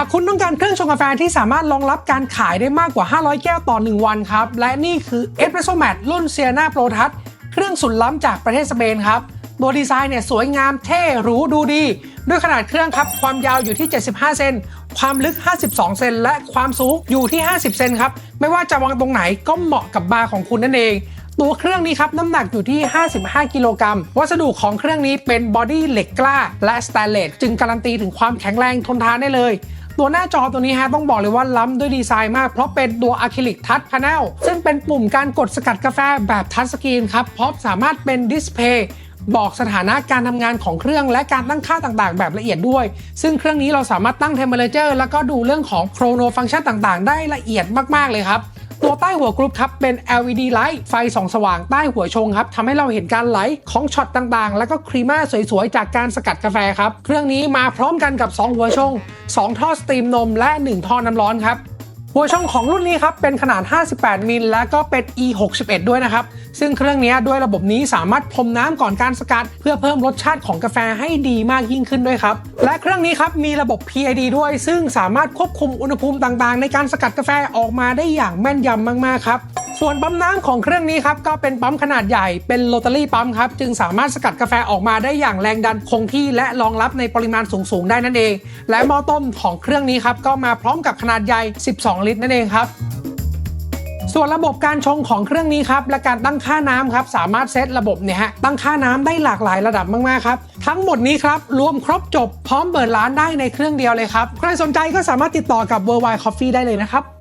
หากคุณต้องการเครื่องชงกาแฟที่สามารถรองรับการขายได้มากกว่า 500 แก้วต่อ 1 วันครับ และนี่คือ Espresso Mat รุ่น s i e n a Pro Touch เครื่องสุดล้ำจากประเทศสเปนครับตัวดีไซน์เนี่ยสวยงามเท่หรูดูดี ด้วยขนาดเครื่องครับ ความยาวอยู่ที่ 75 เซนความลึก 52 เซนและความสูงอยู่ที่ 50 เซนครับ ไม่ว่าจะวางตรงไหนก็เหมาะกับบาร์ของคุณนั่นเอง ตัวเครื่องนี้ครับ น้ำหนักอยู่ที่ 55 กิโลกรัม วัสดุของเครื่องนี้เป็นบอดี้เหล็กกล้า และสแตนเลสจึงการันตีถึงความแข็งแรงทนทานได้เลย ตัวหน้าจอตัวนี้ฮะต้องบอกเลยว่าล้ำด้วยดีไซน์มาก เพราะเป็นตัวอะคริลิกทัชพาแนลซึ่งเป็นปุ่มการกดสกัดกาแฟแบบทัชสกรีนครับพร้อมสามารถเป็นดิสเพย์บอกสถานะการทำงานของเครื่องและการตั้งค่าต่างๆ แบบละเอียดด้วย ซึ่งเครื่องนี้เราสามารถตั้งเทมเ e อร์แล้วก็ดูเรื่องของโครโนฟังก์ชันต่างๆ ได้ละเอียดมากๆเลยครับ ตัวใต้หัวกรุ๊ปครับเป็น LED ไลท์ไฟส่องสว่างใต้หัวชงครับทำให้เราเห็นการไหลของช็อตต่างๆ แล้วก็ครีม่าสวยๆ จากการสกัดกาแฟครับ เครื่องนี้มาพร้อมกันกับ 2 หัวชง 2 ท่อสตรีมนมและ 1 ท่อน้ำร้อนครับ หัวช่องของรุ่นนี้ครับเป็นขนาด 58 มิลและก็เป็น E 6 1ด้วยนะครับ ซึ่งเครื่องนี้ด้วยระบบนี้สามารถพรมน้ำก่อนการสกัด เพื่อเพิ่มรสชาติของกาแฟให้ดีมากยิ่งขึ้นด้วยครับ และเครื่องนี้ครับมีระบบ PID ด้วย ซึ่งสามารถควบคุมอุณหภูมิต่างๆ ในการสกัดกาแฟออกมาได้อย่างแม่นยำมากๆครับ ส่วนปั๊มน้ำของเครื่องนี้ครับก็เป็นปั๊มขนาดใหญ่เป็นโรตารี่ปั๊มครับจึงสามารถสกัดกาแฟออกมาได้อย่างแรงดันคงที่และรองรับในปริมาณสูงๆได้นั่นเอง และหม้อต้มของเครื่องนี้ครับก็มาพร้อมกับขนาดใหญ่ 12 ลิตรนั่นเองครับส่วนระบบการชงของเครื่องนี้ครับและการตั้งค่าน้ำครับสามารถเซตระบบเนี่ยฮะตั้งค่าน้ำได้หลากหลายระดับมากๆครับทั้งหมดนี้ครับรวมครบจบพร้อมเปิดร้านได้ในเครื่องเดียวเลยครับใครสนใจก็สามารถติดต่อกับ Worldwide Coffee ได้เลยนะครับ